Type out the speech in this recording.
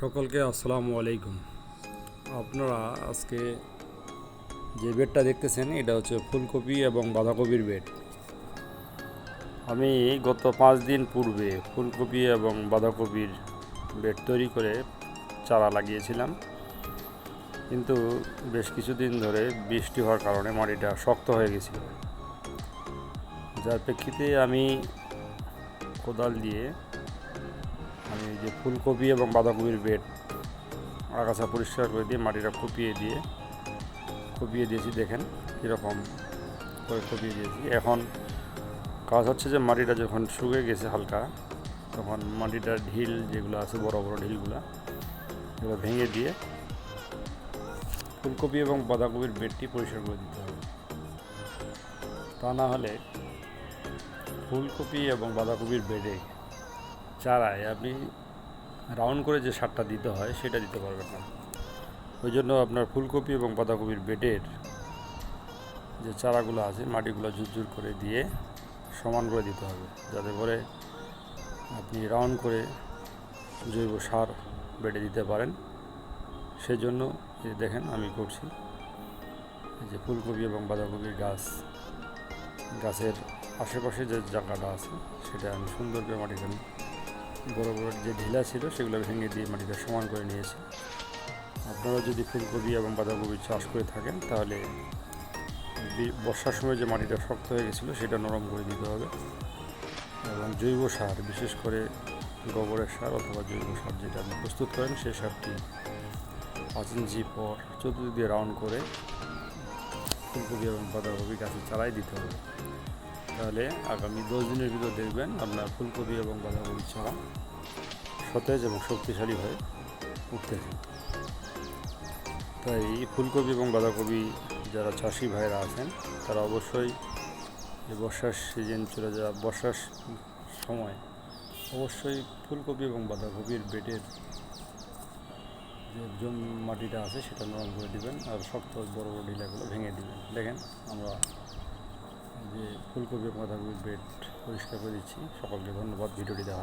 সকলকে আসসালামু আলাইকুম। আপনারা আজকে যে বেডটা দেখতেছেন, এটা হচ্ছে ফুলকপি এবং বাঁধাকপির বেড। আমি গত পাঁচ দিন পূর্বে ফুলকপি এবং বাঁধাকপির বেড তৈরি করে চারা লাগিয়েছিলাম। কিন্তু বেশ কিছুদিন ধরে বৃষ্টি হওয়ার কারণে মাটিটা শক্ত হয়ে গেছিল। যার প্রেক্ষিতে আমি কোদাল দিয়ে আমি যে ফুলকপি এবং বাঁধাকপির বেড আগাছা পরিষ্কার করে দিয়ে মাটিটা কুপিয়ে দিয়ে কুপিয়ে দিয়েছি, দেখেন কীরকম করে কুপিয়ে দিয়েছি। এখন কাজ হচ্ছে যে মাটিটা যখন শুকে গেছে হালকা, তখন মাটিটার ঢিল যেগুলো আছে, বড় বড় ঢিলগুলো, এগুলো ভেঙে দিয়ে ফুলকপি এবং বাঁধাকপির বেডটি পরিষ্কার করে দিতে হবে। তা না হলে ফুলকপি এবং বাঁধাকপির বেডে চারায় আপনি রাউন্ড করে যে সারটা দিতে হয়, সেটা দিতে পারবেন না। ওই জন্য আপনার ফুলকপি এবং বাঁধাকপির বেডের যে চারাগুলো আছে, মাটিগুলো ঝুরঝুর করে দিয়ে সমান করে দিতে হবে, যাতে করে আপনি রাউন্ড করে জৈব সার বেটে দিতে পারেন। সেজন্য দেখেন আমি করছি। যে ফুলকপি এবং বাঁধাকপির গাছ, গাছের আশেপাশে যে জায়গাটা আছে, সেটা আমি সুন্দর করে মাটিটা বড় বড় যে ঢিলা ছিল সেগুলো ভেঙে দিয়ে মাটিটা সমান করে নিয়েছি। আপনারা যদি ফুলকপি এবং বাঁধাকপি চাষ করে থাকেন, তাহলে বর্ষার সময় যে মাটিটা শক্ত হয়ে গেছিল, সেটা নরম করে দিতে হবে। এবং জৈব সার, বিশেষ করে গোবরের সার অথবা জৈব সার যেটা আপনি প্রস্তুত করেন, সেই সারটি পাঁচ ইঞ্চি পর চতুর্দিক রাউন্ড করে ফুলকপি এবং বাঁধাকপি গাছে চালাই দিতে হবে। তাহলে আগামী দশ দিনের ভিতর দেখবেন আপনার ফুলকপি এবং বাঁধাকপি চারা সতেজ এবং শক্তিশালী হয়ে উঠতেছে তাই ফুলকপি এবং বাঁধাকপি যারা চাষি ভাইরা আছেন, তারা অবশ্যই বর্ষার সিজন চলে যাওয়া, বর্ষার সময় অবশ্যই ফুলকপি এবং বাঁধাকপির বেডের যে জম মাটিটা আছে, সেটা নরম করে দিবেন আর শক্ত বড় বড় ঢিলাগুলো ভেঙে দিবেন। দেখেন, আমরা ফুলকপি বাঁধাকপির বেড পরিষ্কার করে দিচ্ছি। সকলকে ধন্যবাদ ভিডিওটি দেখা